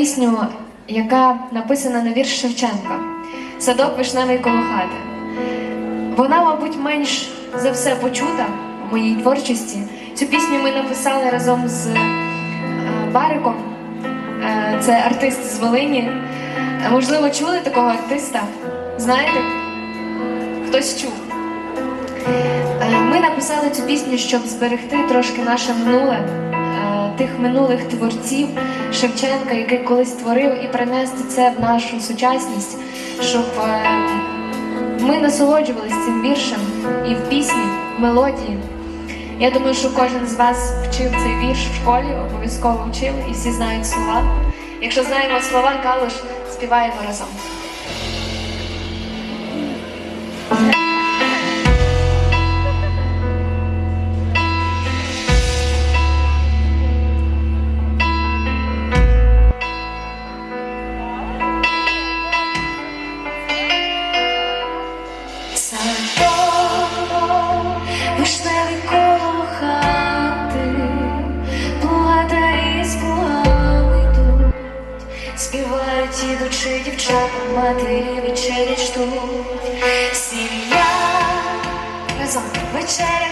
Пісню, яка написана на вірш Шевченка Садок вишневий коло хати. Вона, мабуть, менш за все почута в моїй творчості. Цю пісню ми написали разом з е, Бариком. Е, Це артист з Волині. Можливо, чули такого артиста? Знаєте? Хтось чув. Е, Ми написали цю пісню, щоб зберегти трошки наше минуле, тих минулих творців Шевченка, який колись творив, і принести це в нашу сучасність, щоб е, ми насолоджувалися цим віршем і в пісні, в мелодії. Я думаю, що кожен з вас вчив цей вірш в школі, обов'язково вчив, і всі знають слова. Якщо знаємо слова, калуш співаємо разом. Ідучи дівчата, матері вечері ждуть, сім'я разом вечеря,